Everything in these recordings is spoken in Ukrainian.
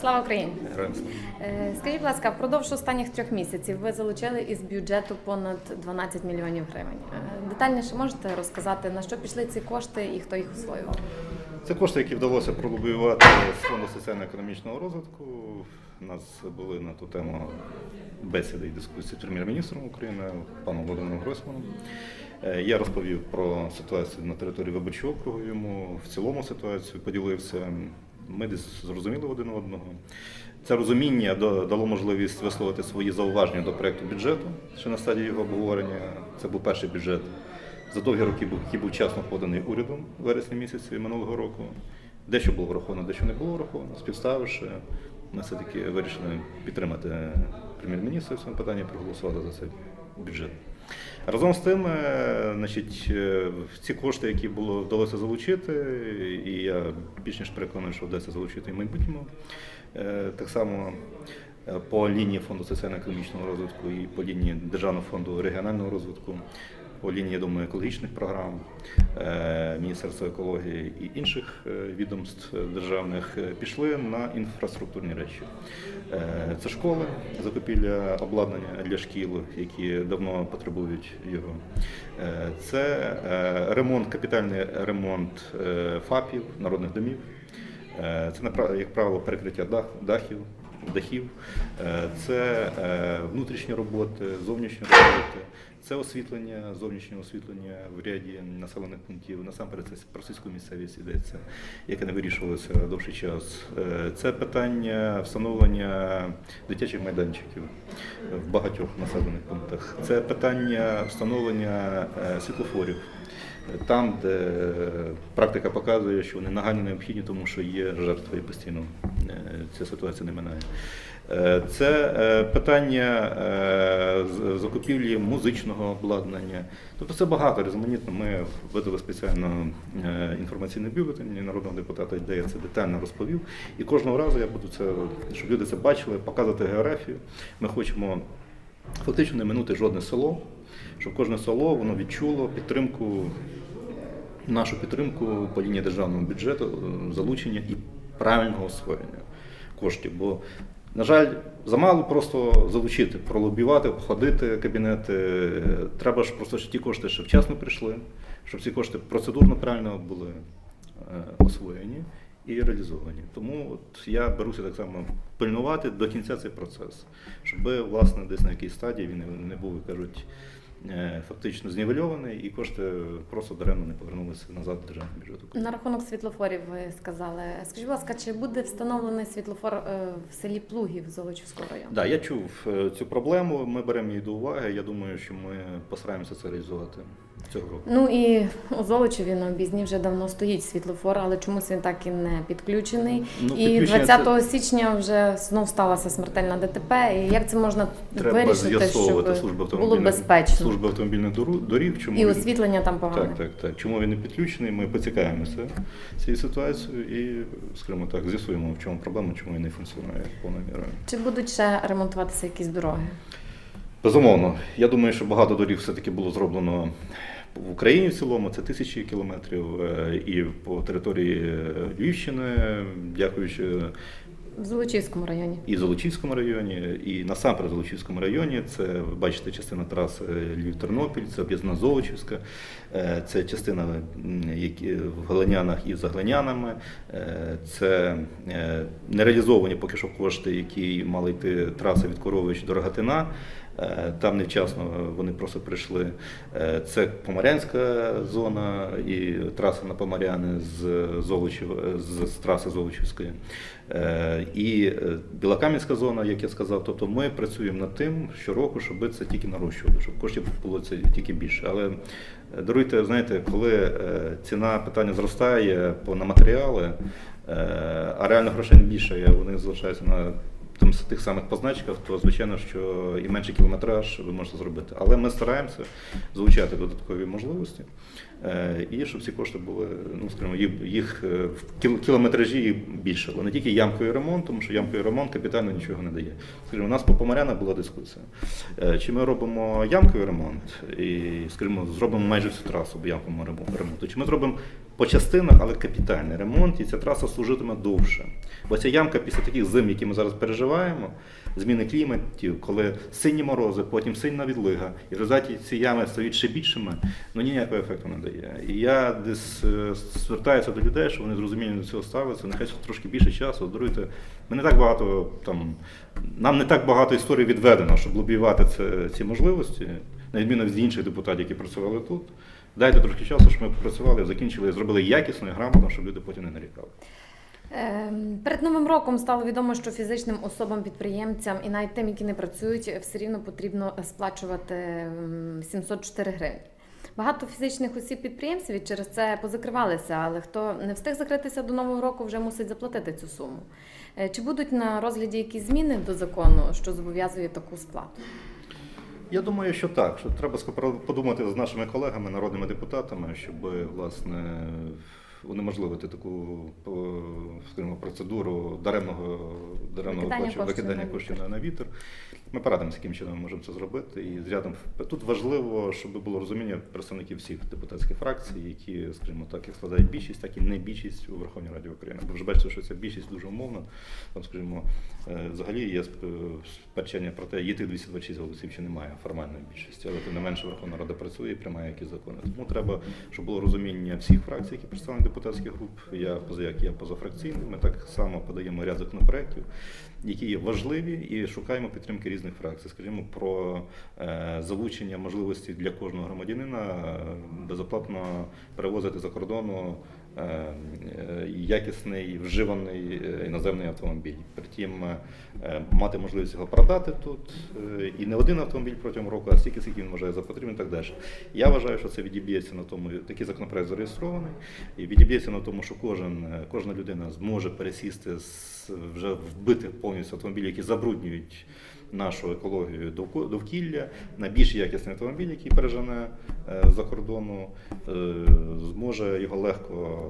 Слава Україні! Е, Скажіть, будь ласка, впродовж останніх трьох місяців ви залучили із бюджету понад 12 мільйонів гривень. Е, Детальніше можете розказати, на що пішли ці кошти і хто їх освоював? Це кошти, які вдалося пролобіювати з фонду соціально-економічного розвитку. У нас були на ту тему бесіди і дискусії з прем'єр-міністром України паном Володимиром Гройсманом. Е, Я розповів про ситуацію на території виборчого округу йому, в цілому ситуацію поділився. Ми десь зрозуміли один одного. Це розуміння дало можливість висловити свої зауваження до проекту бюджету ще на стадії його обговорення. Це був перший бюджет за довгі роки, який був вчасно поданий урядом в вересні місяці минулого року. Дещо було враховано, дещо не було враховано. Співставивши, ми все-таки вирішили підтримати прем'єр-міністра в цьому питанні, проголосувати за цей бюджет. Разом з тим, е, значить, е, ці кошти, які було вдалося залучити, і я більш ніж переконаний, що вдасться залучити і в майбутньому. Е, Так само по лінії фонду соціально-економічного розвитку і по лінії Державного фонду регіонального розвитку, по лінії, я думаю, екологічних програм, е, Міністерства екології і інших е, відомств державних е, пішли на інфраструктурні речі. Це школи, закупівля обладнання для шкіл, які давно потребують його. Це ремонт, капітальний ремонт ФАПів, народних домів. Це, як правило, перекриття дах- дахів, дахів, Е, це е, внутрішні роботи, зовнішні роботи, це освітлення, зовнішнє освітлення в ряді населених пунктів. Насамперед це про сільську місцевість йдеться, яке не вирішувалося довший час. Е, Це питання встановлення дитячих майданчиків в багатьох населених пунктах. Це питання встановлення світлофорів. Там, де практика показує, що вони нагально необхідні, тому що є жертви і постійно е, ця ситуація не минає. Е, Це е, питання закупівлі музичного обладнання. Тобто це багато різноманітно. Ми видали спеціально е, інформаційний бюлетень народного депутата, де я це детально розповів. І кожного разу я буду це, щоб люди це бачили, показувати географію. Ми хочемо фактично не минути жодне село, щоб кожне село воно відчуло підтримку, нашу підтримку по лінії державного бюджету, е, залучення і правильного освоєння коштів. Бо, на жаль, замало просто залучити, пролобівати, обходити кабінети. Треба ж просто, щоб ті кошти ще вчасно прийшли, щоб ці кошти процедурно правильно були е, освоєні і реалізовані. Тому от я беруся так само пильнувати до кінця цей процес, щоб власне десь на якійсь стадії він не- був, кажуть, фактично знівельований, і кошти просто даремно не повернулися назад до державного бюджету. На рахунок світлофорів ви сказали. Скажіть, будь ласка, чи буде встановлений світлофор е, в селі Плугів Золочівського району? Да, я чув е, цю проблему. Ми беремо її до уваги. Я думаю, що ми постараємося це реалізувати цього року. Ну і у Золочеві на обізні вже давно стоїть світлофор, але чомусь він так і не підключений. Ну, і підключення 20 січня вже знов сталася смертельна ДТП. І як це можна Треба вирішити, щоб службу було безпечно? служби автомобільних доріг. Чому І він- освітлення там погане. Так, так, так. Чому він не підключений? Ми поцікавимося цією ситуацією і, скажімо так, з'ясуємо, в чому проблема, чому він не функціонує повною мірою. Чи будуть ще ремонтуватися якісь дороги? Безумовно, я думаю, що багато доріг все-таки було зроблено в Україні в цілому. Це тисячі кілометрів е, і по території е, Львівщини, дякуючи В Золочівському районі. і в Золочівському районі, і насамперед в Золочівському районі. Це ви бачите частина траси Львів-Тернопіль, це об'єднана Золочівська, е, це частина які в Глинянах і за Глинянами. Це нереалізовані поки що кошти, які мали йти траси від Корович до Рогатина. Е, Там невчасно вони просто прийшли. Е, Це Поморянська зона і траса на Поморяни з Золочів, з, траси Золочівської. Е, І е, Білокам'янська зона, як я сказав, тобто ми працюємо над тим щороку, щоб це тільки нарощувало, щоб коштів було це тільки більше. Але е, даруйте, знаєте, коли е, ціна питання зростає на матеріали, е, а реально грошей більше, вони залишаються на тих самих позначках, то звичайно, що і менший кілометраж ви можете зробити. Але ми стараємося залучати додаткові можливості, е, і щоб ці кошти були, ну скажімо, їх, е, в кілометражі їх більше. Не тільки ямковий ремонт, тому що ямковий ремонт капітально нічого не дає. Скажімо, у нас по Помаряна була дискусія. Е, Чи ми робимо ямковий ремонт і, скажімо, зробимо майже всю трасу в ямковому ремонту, чи ми зробимо по частинах, але капітальний ремонт, і ця траса служитиме довше. Бо ця ямка після таких зим, які ми зараз переживаємо, зміни кліматів, коли сильні морози, потім сильна відлига, і в результаті ці ями стають ще більшими, ну ніякого ефекту не дає. І я десь е, звертаюся до людей, що вони з розумінням до цього ставляться, нехай трошки більше часу, даруйте. Ми не так багато там, нам не так багато історій відведено, щоб лобіювати це, ці можливості, на відміну від інших депутатів, які працювали тут. Дайте трошки часу, щоб ми попрацювали, закінчили, зробили якісно і грамотно, щоб люди потім не нарікали. Ем, Перед новим роком стало відомо, що фізичним особам, підприємцям і навіть тим, які не працюють, все рівно потрібно сплачувати ем, 704 гривні. Багато фізичних осіб підприємців через це позакривалися, але хто не встиг закритися до нового року, вже мусить заплатити цю суму. Е, Чи будуть на розгляді якісь зміни до закону, що зобов'язує таку сплату? Я думаю, що так, що треба подумати з нашими колегами, народними депутатами, щоб власне унеможливити таку скажімо, процедуру даремного даремного Викидання коштів, на вітер. Ми порадимося, яким чином ми можемо це зробити. І рядом тут важливо, щоб було розуміння представників всіх депутатських фракцій, які, скажімо так, як складають більшість, так і не більшість у Верховній Раді України. Бо вже бачите, що ця більшість дуже умовна. Там, скажімо, е, взагалі є сп- сперечення про те, є тих 226 голосів чи немає формальної більшості, але тим не менше Верховна Рада працює і приймає якісь закони. Тому треба, щоб було розуміння всіх фракцій, які представлені депутатських груп. Я поза як я позафракційний. Ми так само подаємо ряд законопроєктів, які є важливі, і шукаємо підтримки різних фракцій. Скажімо, про е, залучення можливості для кожного громадянина е, безоплатно перевозити за кордону е, якісний вживаний іноземний автомобіль. Притім мати можливість його продати тут і не один автомобіль протягом року, а стільки, скільки він вважає за потрібне і так далі. Я вважаю, що це відіб'ється на тому, такий законопроект зареєстрований, і відіб'ється на тому, що кожен, кожна людина зможе пересісти з вже вбитих повністю автомобілів, які забруднюють нашу екологію довкілля на більш якісний автомобіль, який пережене е, за кордону, е, зможе його легко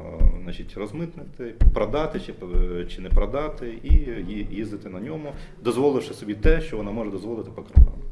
значить, розмитнити, продати чи, чи не продати, і їздити на ньому, дозволивши собі те, що вона може дозволити по кордону.